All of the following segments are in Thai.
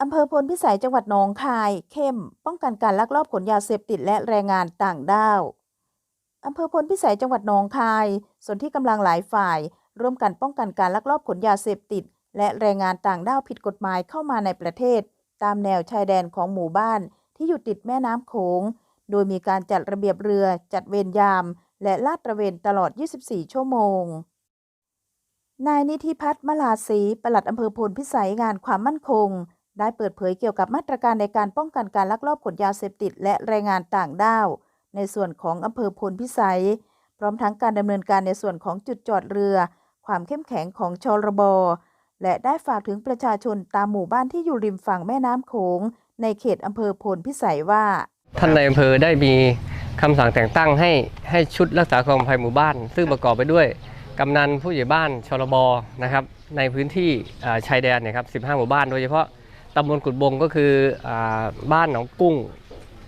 อำเภอพลพิสัยจังหวัดหนองคาย เข้ม ป้องกันการลักลอบขนยาเสพติดและแรงงานต่างด้าวอำเภอพลพิสัยจังหวัดหนองคาย ส่วนที่กำลังหลายฝ่าย ร่วมกันป้องกันการลักลอบขนยาเสพติด และแรงงานต่างด้าวผิดกฎหมายเข้ามาในประเทศ ตามแนวชายแดนของหมู่บ้าน ที่อยู่ติดแม่น้ำโขง โดยมีการจัดระเบียบเรือ จัดเวรยาม และลาดตระเวนตลอด 24 ชั่วโมง นายนิธิพัฒน์มลาศรีปลัดอำเภอพลพิสัยงานความมั่นคง ได้เปิดเผยเกี่ยวกับมาตรการในการป้องกันการลักลอบขนยาเสพติด และแรงงานต่างด้าว ในส่วนของอำเภอพลพิสัย พร้อมทั้งการดำเนินการในส่วนของจุดจอดเรือ ความเข้มแข็งของชลบและได้ฝากถึงประชาชนตามหมู่บ้านที่อยู่ริมฝั่งแม่น้ำโขง ในเขตอำเภอพลพิสัยว่า ท่านในอำเภอได้มีคำสั่งแต่งตั้งให้ให้ชุดรักษาความปลอดภัยหมู่บ้าน ซึ่งประกอบไปด้วยกำนันผู้ใหญ่บ้านชลบนะครับในพื้นที่ชายแดนเนยครับ 15 หมู่บ้านโดยเฉพาะ ตำบลกุดบงก็คืออาบ้านหนองกุ้ง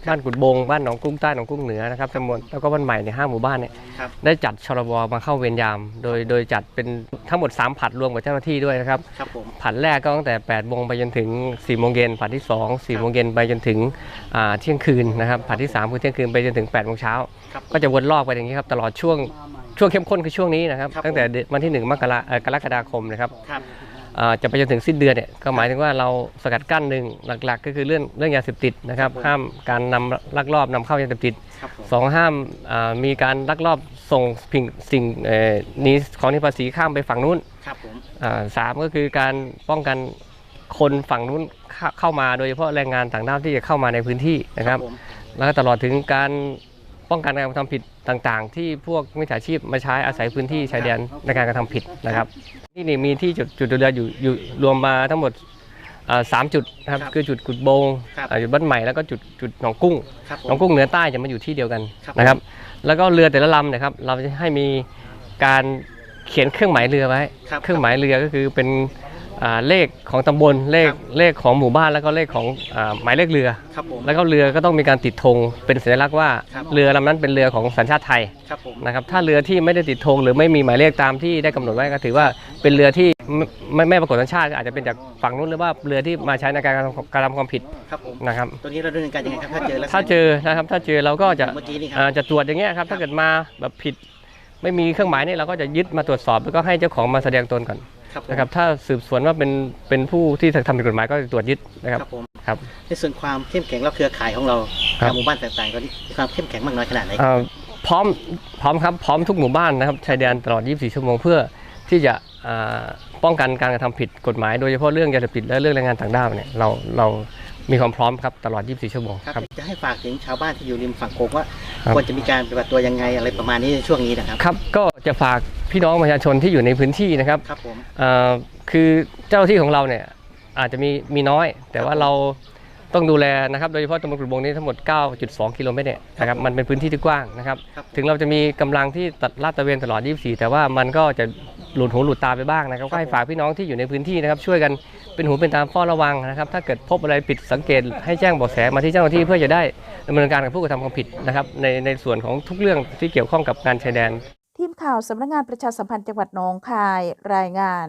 บ้านกุดบงบ้านหนองกุ้งใต้หนองกุ้งเหนือนะครับตำบลแล้วก็บ้านใหม่ในยห้าหมู่บ้านเนี่ยครับได้จัดชลบมาเข้าเวรยาม โดยโดยจัดเป็นทั้งหมด 3 ผัดรวมกับเจ้าหน้าที่ด้วยนะครับครับผมผัดแรกก็ตั้งแต่8โมงไปจนถึง4โมงเย็นผัดที่ 2 4โมงเย็นไปจนถึงอ่าเที่ยงคืนนะครับผัดที่ 3 คือเที่ยงคืนไปจนถึง8โมงเช้าครับก็จะวนรอบไปอย่างนี้ครับตลอดช่วงช่วงเข้มข้นคือช่วงนี้นะครับครับตั้งแต่เดือนวันที่1มกราเอ่อกรกฎาคมนะครับครับอ่า จะไปจนถึงสิ้นเดือนเนี่ยก็หมายถึงว่าเราสกัดกั้นหนึ่งหลักๆ ก็คือเรื่องเรื่องยาเสพติดนะครับห้ามการนำลักลอบนำเข้ายาเสพติดครับผมสองห้ามอ่ามีการลักลอบส่งสิ่งสิ่งเอ่อหนี้ของหนี้ภาษีข้ามไปฝั่งนู้นครับผมอ่าสามก็คือการป้องกันคนฝั่งนู้นเข้าเข้ามาโดยเฉพาะแรงงานต่างด้าวที่จะเข้ามาในพื้นที่นะครับผมแล้วก็ตลอดถึงการ ป้องกันการกระทำผิดต่างๆ ที่พวกมิจฉาชีพมาใช้อาศัยพื้นที่ชายแดนในการกระทำผิดนะครับ ที่นี่มีที่จุดจุดเรืออยู่อยู่รวมมาทั้งหมดอ่าสามจุดนะครับคือจุดกุดโบงครับอ่าจุดบ้านใหม่แล้วก็จุดจุดหนองกุ้งครับผหนองมกุ้งเหนือใต้จะมาอยู่ที่เดียวกันครับนะครับ แล้วก็เรือแต่ละลำเนะครับ เราจะให้มีการเขียนเครื่องหมายเรือไว้ครับเครื่องหมายเรือก็คือเป็นอ่า เลขของตำบลเลขครับเลขของหมู่บ้านแล้วก็เลขของอ่าหมายเลขเรือครับผมแล้วก็เรือก็ต้องมีการติดธงเป็นสัญลักษณ์ว่าครับเรือลำนั้นเป็นเรือของสัญชาติไทยครับผมนะครับถ้าเรือที่ไม่ได้ติดธงหรือไม่มีหมายเลขตามที่ได้กำหนดไว้ก็ถือว่าเป็นเรือที่ไม่ไม่ไม่ปรากฏสัญชาติก็อาจจะเป็นจากฝั่งนู้นหรือว่าเรือที่มาใช้ในการกระทำการทำความผิดครับผมนะครับตัวนี้เราดำเนินการยังไงครับถ้าเจอแล้วถ้าเจอนะครับถ้าเจอเราก็จะเมื่อกี้นี่ครัอ่าบจะตรวจอย่างเงี้ยครับถ้าเกิดมาแบบผิด ไม่มีเครื่องหมายเนี่ยเราก็จะยึดมาตรวจสอบแล้วก็ให้เจ้าของมาแสดงตนก่อน ครับผมนะครับถ้าสืบสวนว่าเป็นเป็นผู้ที่ทำผิดกฎหมายก็จะตรวจยึดนะคครัรับบผมครับ ในส่วนความเข้มแข็งและเครือข่ายของเราครับ ตามหมู่บ้านต่างๆก็มีความเข้มแข็งมากน้อยขนาดไหนอ่าพร้อมพร้อมครับพร้อมทุกหมู่บ้านนะครับชายแดนตลอด 24 ชั่วโมงเพื่อที่จะอ่าป้องกันการกระทำผิดกฎหมายโดยเฉพาะเรื่องยาเสพติดและเรื่องแรงงานต่างด้าวเนี่ยเราเรามีความพร้อมครับตลอด 24 ชั่วโมงครับ ครับจะให้ฝากถึงชาวบ้านที่อยู่ริมฝั่งโขงว่า ครับ ควรจะมีการปฏิบัติตัวยังไงอะไรประมาณนี้ในช่วงนี้นะครับครับก็จะฝากพี่น้องประชาชนที่อยู่ในพื้นที่นะครับครับผมเอ่อคือเจ้าหน้าที่ของเราเนี่ยอาจจะมีมีน้อย แต่ว่าเราต้องดูแลนะครับโดยเฉพาะตำบลกุดบงนี้ทั้งหมด 9.2 กิโลเมตรเนี่ยนะครับมันเป็นพื้นที่ที่กว้างนะครับ ครับถึงเราจะมีกำลังที่ตัดลาดตระเวนตลอด 24 แต่ว่ามันก็จะ หลุดหูหลุดตาไปบ้างนะครับ ก็ให้ฝากพี่น้องที่อยู่ในพื้นที่นะครับ ช่วยกันเป็นหูเป็นตาเฝ้าระวังนะครับ ถ้าเกิดพบอะไรผิดสังเกตให้แจ้งเบาะแสมาที่เจ้าหน้าที่เพื่อจะได้ดำเนินการกับผู้กระทำความผิดนะครับ ในในส่วนของทุกเรื่องที่เกี่ยวข้องกับการชายแดน ทีมข่าวสำนักงานประชาสัมพันธ์จังหวัดหนองคายรายงาน